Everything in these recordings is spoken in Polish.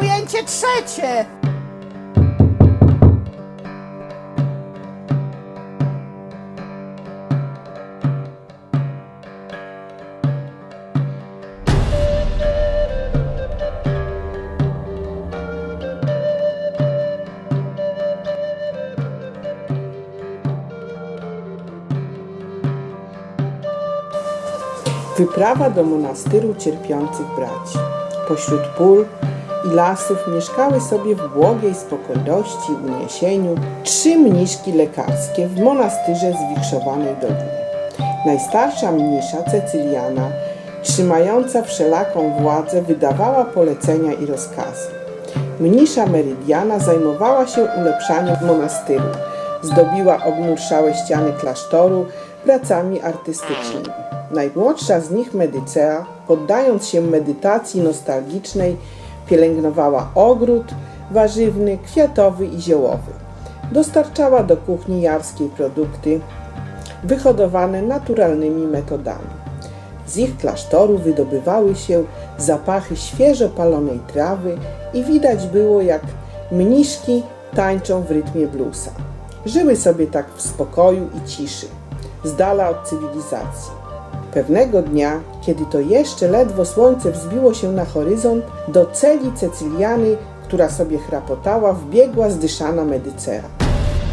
ujęcie trzecie. Wyprawa do monastyru cierpiących braci. Pośród pól i lasów mieszkały sobie w błogiej spokojności i uniesieniu trzy mniszki lekarskie w monastyrze zwichrzowanej dolinie. Najstarsza mnisza Cecyliana, trzymająca wszelaką władzę, wydawała polecenia i rozkazy. Mnisza Meridiana zajmowała się ulepszaniem monastyru. Zdobiła obmurszałe ściany klasztoru pracami artystycznymi. Najmłodsza z nich Medycea, poddając się medytacji nostalgicznej, pielęgnowała ogród warzywny, kwiatowy i ziołowy. Dostarczała do kuchni jarskiej produkty wyhodowane naturalnymi metodami. Z ich klasztoru wydobywały się zapachy świeżo palonej trawy i widać było, jak mniszki tańczą w rytmie bluesa. Żyły sobie tak w spokoju i ciszy, z dala od cywilizacji. Pewnego dnia, kiedy to jeszcze ledwo słońce wzbiło się na horyzont, do celi Cecyliany, która sobie chrapotała, wbiegła zdyszana Medycea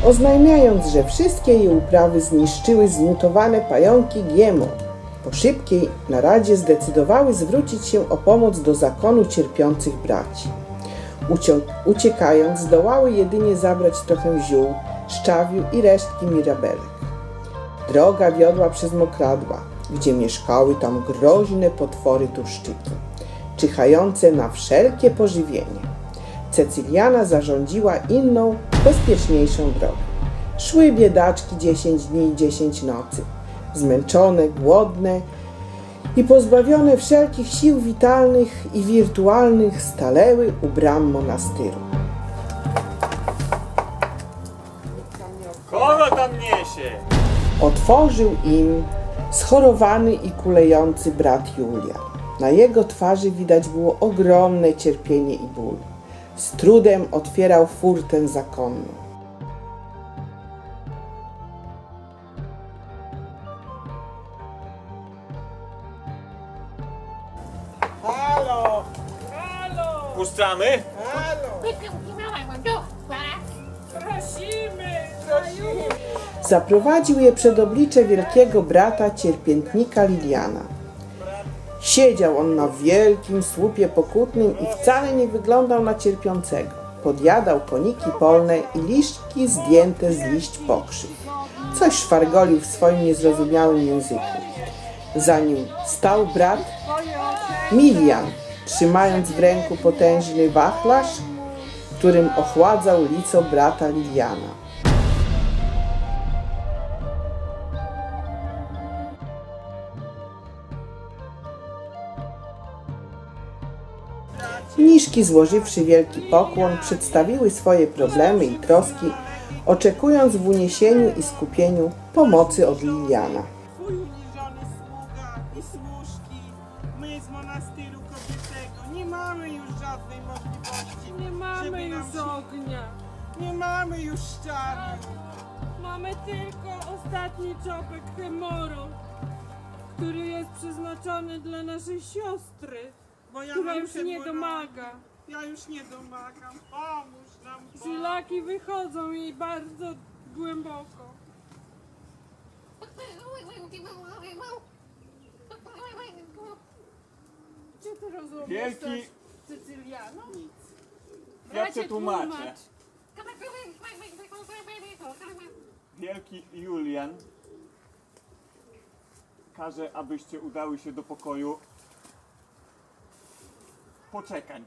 oznajmiając, że wszystkie jej uprawy zniszczyły zmutowane pająki Giemo. Po szybkiej naradzie zdecydowały zwrócić się o pomoc do zakonu cierpiących braci. Uciekając, zdołały jedynie zabrać trochę ziół, szczawiu i resztki mirabelek. Droga wiodła przez mokradła, gdzie mieszkały tam groźne potwory tuszczyki, czyhające na wszelkie pożywienie. Cecyliana zarządziła inną, bezpieczniejszą drogę. Szły biedaczki 10 dni i 10 nocy, zmęczone, głodne i pozbawione wszelkich sił witalnych i wirtualnych staleły u bram monastyru. Kogo tam niesie? Otworzył im schorowany i kulejący brat Julia. Na jego twarzy widać było ogromne cierpienie i ból. Z trudem otwierał furtę zakonną. Halo, Puszczamy? Zaprowadził je przed oblicze wielkiego brata cierpiętnika Liliana. Siedział on na wielkim słupie pokutnym i wcale nie wyglądał na cierpiącego. Podjadał koniki polne i liszki zdjęte z liść pokrzyw. Coś szwargolił w swoim niezrozumiałym języku. Za nim stał brat Milian, trzymając w ręku potężny wachlarz, którym ochładzał lico brata Liliana. Mniszki złożywszy wielki pokłon, przedstawiły swoje problemy i troski, oczekując w uniesieniu i skupieniu pomocy od Liliana. Twój uniżony sługa i służki, my z monastyru kobiecego nie mamy już żadnej możliwości. Nie mamy już się- ognia. Nie mamy już ściany. Mamy tylko ostatni czopek hemoru, który jest przeznaczony dla naszej siostry, Bo ja która już nie domaga. Ja już nie domagam. Pomóż nam. Żylaki wychodzą jej bardzo głęboko. Czy ty rozumiesz Wielki- coś, Cecyliano? Nic. Ja przetłumaczę. tłumacz. Wielki Julian każe, abyście udały się do pokoju poczekaj.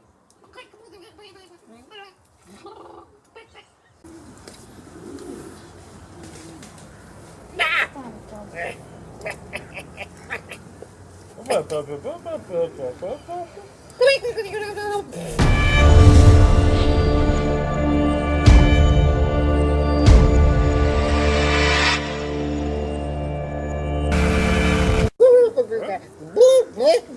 Boop, boop.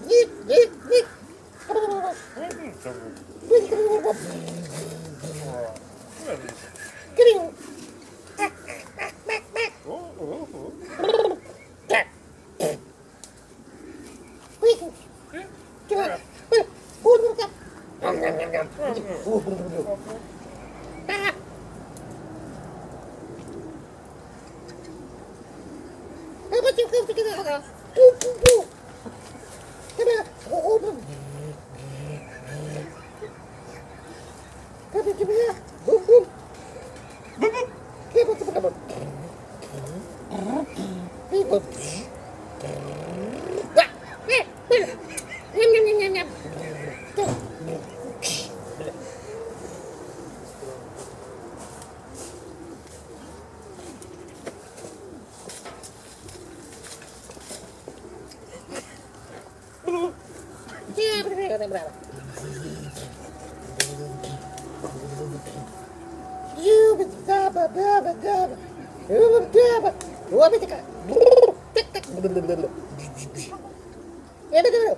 こっちっっっっ Evet, evet.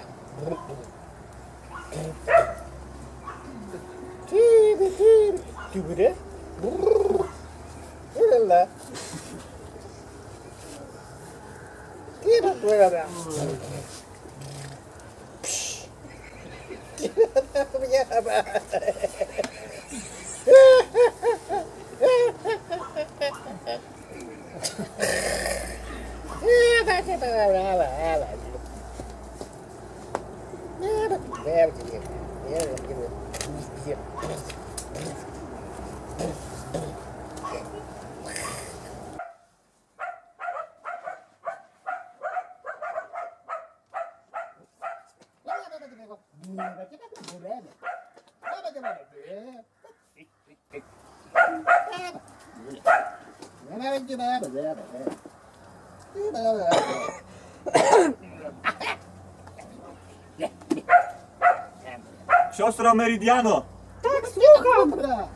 siostra Meridiano. Tak, słucham. Dobra.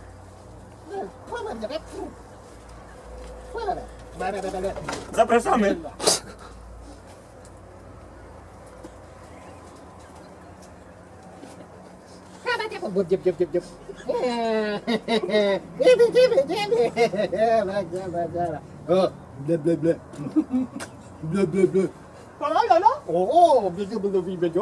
Zapraszamy. Ble, ble, ble. Oo, bile bile bile bile.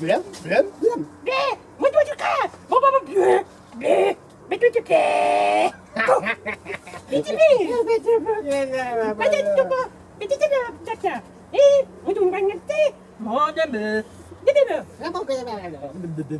Blem, blem, blem.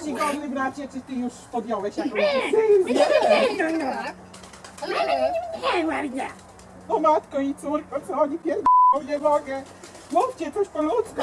Czcigodny bracie, czy ty już podjąłeś jakąś decyzję? O matko i córko, co oni pierdolą, nie mogę. Mówcie coś po ludzku.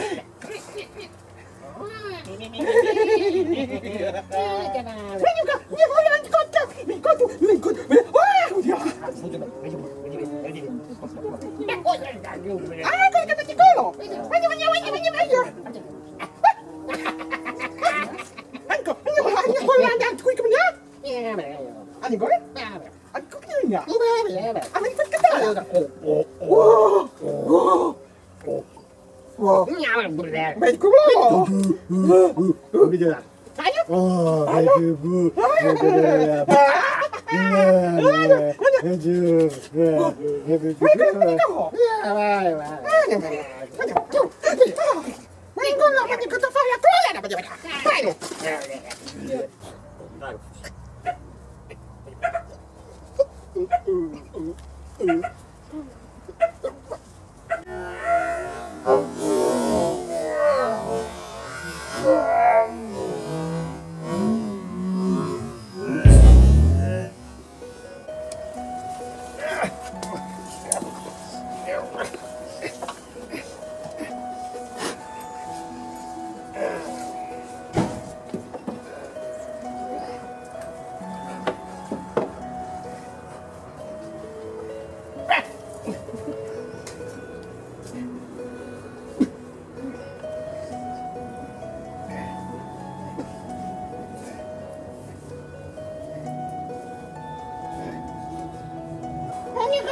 Mm-hmm.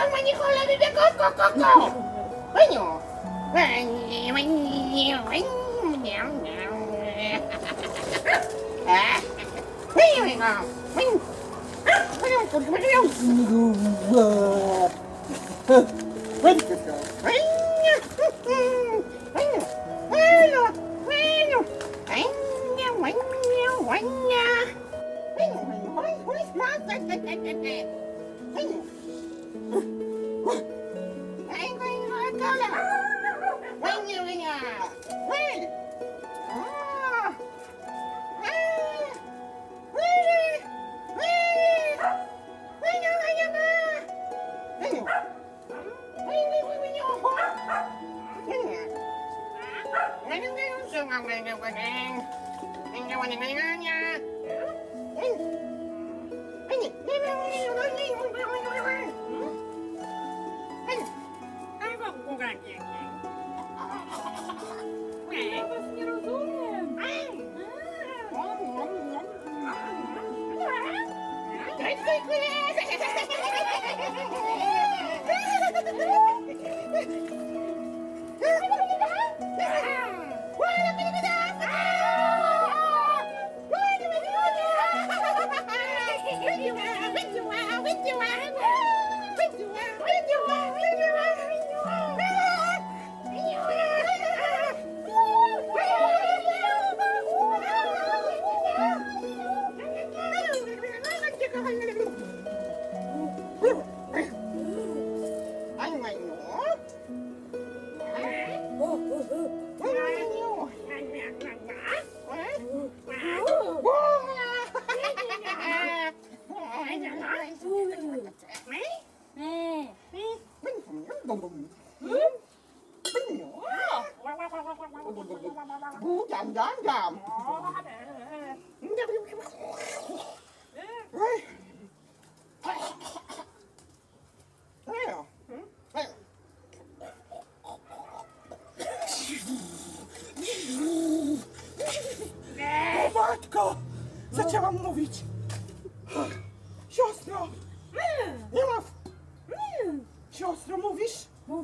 con, mày con lên đi để con con con con. Mấy nhỏ mày mày. Nhiều mày nhảm nhảm à mấy mày ngon mày mấy ông con mấy ông mấy mấy Hey! Anh Vinh nói câu là Vinh nhiều Vinh à Vinh Hey! Tak. Nie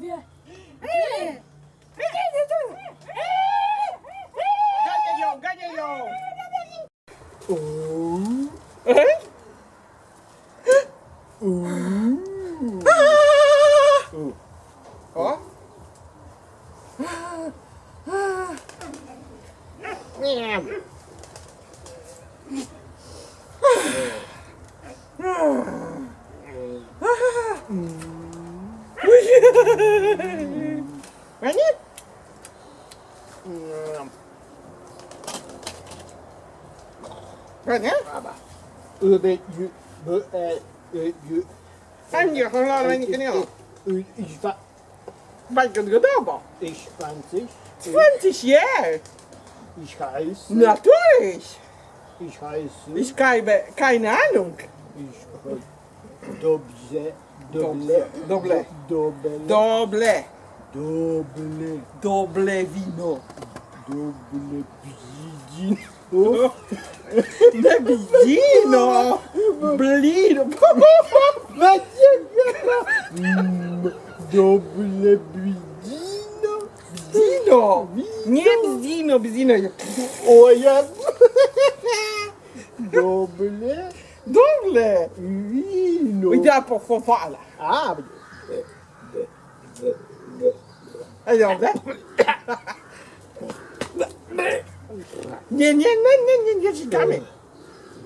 Yeah. Öbe ju, bu, e, ö, ju, Anię, cholera, nie nie. ö, ich va, Bajka godowo. ich 20, 20 years. ich heiße, Natürlich. ich heiße, Ich keine, keine Ahnung. ich heiße Dobrze, doble, Doble. doble, Doble. doble, Doble wino. doble brzydin. Ne Bzino. Blino. Mm, Doble brzydino. Bzino. Nie bzino, bzino. O ja. Doble Doble. wino. Idę pochowala. A, A dobre? Nie, nie, nie, nie, nie, nie czytamy.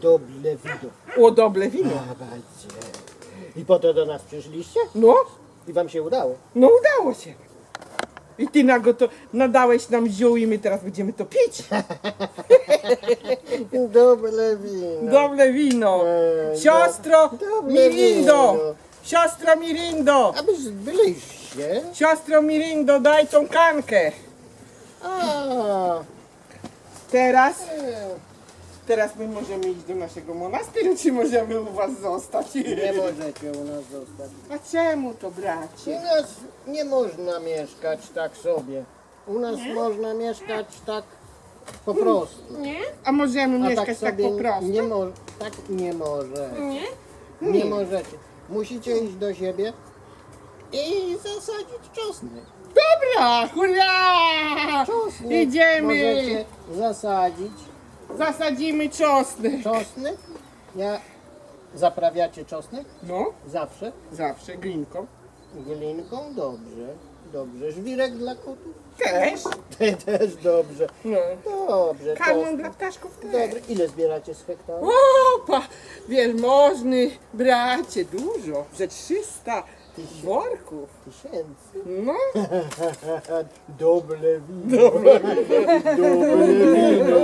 doble wino. O, doble wino. I po to do nas przyszliście? No, I wam się udało? no udało się. I ty nago to nadałeś nam ziół i my teraz będziemy to pić. Doble wino. Dobre wino. Ej, Siostro dobre Mirindo. wino. Siostro Mirindo. Abyś byliście? Siostro Mirindo, daj tą kankę. A, Teraz, teraz my możemy iść do naszego monasteru, czy możemy u was zostać? nie możecie u nas zostać. A czemu to U bracie? nas nie można mieszkać tak sobie. U nas można mieszkać tak po prostu. Nie? A możemy A mieszkać tak, po prostu? Nie mo- tak nie może. Nie? Nie możecie. Musicie iść do siebie i zasadzić czosnek. Dobra, hurra! Czosnek Idziemy! możecie zasadzić. Zasadzimy czosnek. Czosnek? Ja... Zaprawiacie czosnek? No, Zawsze? zawsze glinką. Glinką? Dobrze. Dobrze. Żwirek dla kotów? Też. Też dobrze. No. Dobrze. Karmą czosnek. dla ptaszków też. Dobrze. Ile zbieracie z hektara? Opa, wielmożny bracie, dużo, że 300 worków. Tysięcy. No, Dobre wino. Dobre wino.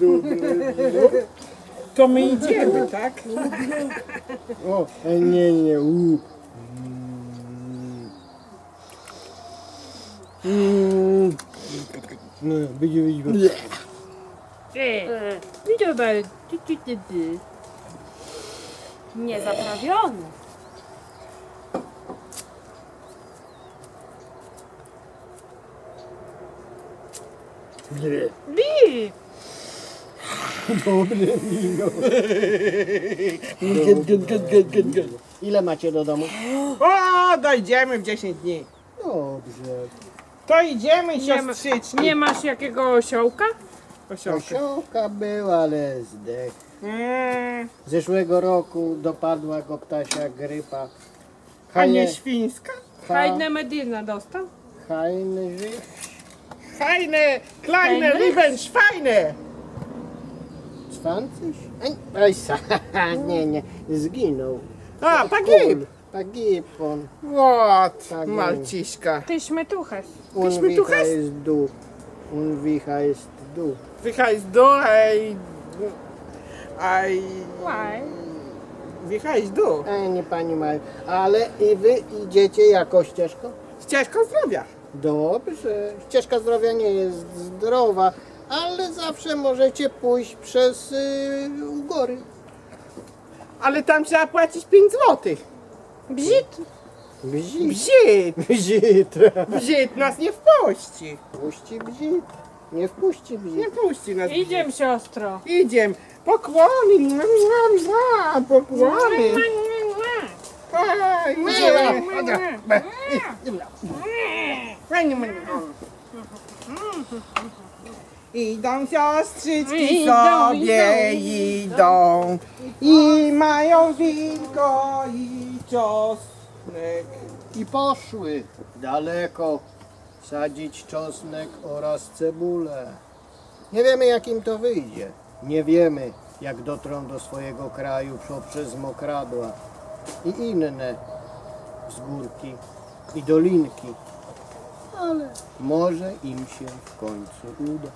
Dobre wino. to my idziemy, tak? O, e, nie, nie. U. Mm. No, będzie, będzie. E, Dobra, ty, ty, ty, ty. Niezaprawiony. Nie. Bi! Dobre wino. Ile macie do domu? O, dojdziemy w 10 dni. Dobrze. To idziemy, Nie ma-. Nie masz jakiego osiołka? Osiołka. Osiołka był, ale zdech. Mm, Zeszłego roku dopadła go ptasia grypa. a nie Hajne, świńska? Fajne medyna dostał? hajny żyć. Keine, kleine, revenge, feine! 20? Oj, nie, nie, zginął. A, pagib! Pagib on. What, tak, Pagib. malciszka. Ty śmetuchas. Ty Un wicha śmetuchas? jest du. Un wicha jest du. Wicha jest do, ej... Aj... Why? Wicha do. E, nie pani Maju. Ale i wy idziecie jaką ścieżką? Ścieżką zdrowia. Dobrze. Ścieżka zdrowia nie jest zdrowa, ale zawsze możecie pójść przez y, góry. Ale tam trzeba płacić 5 złotych. Bzit! Bzit. Bzit. Bzit. Bzit nas nie wpuści. Puści bzit. Nie wpuści bzit. Nie puści nas. Idziemy siostro. Idziem. Pokłony, mła, mła, pokłony. Idziemy. Idą siostrzyczki Idą, sobie, idą i mają winko i czosnek. I poszły daleko sadzić czosnek oraz cebulę. Nie wiemy jak im to wyjdzie. Nie wiemy jak dotrą do swojego kraju poprzez mokradła i inne wzgórki i dolinki. Może im się w końcu uda.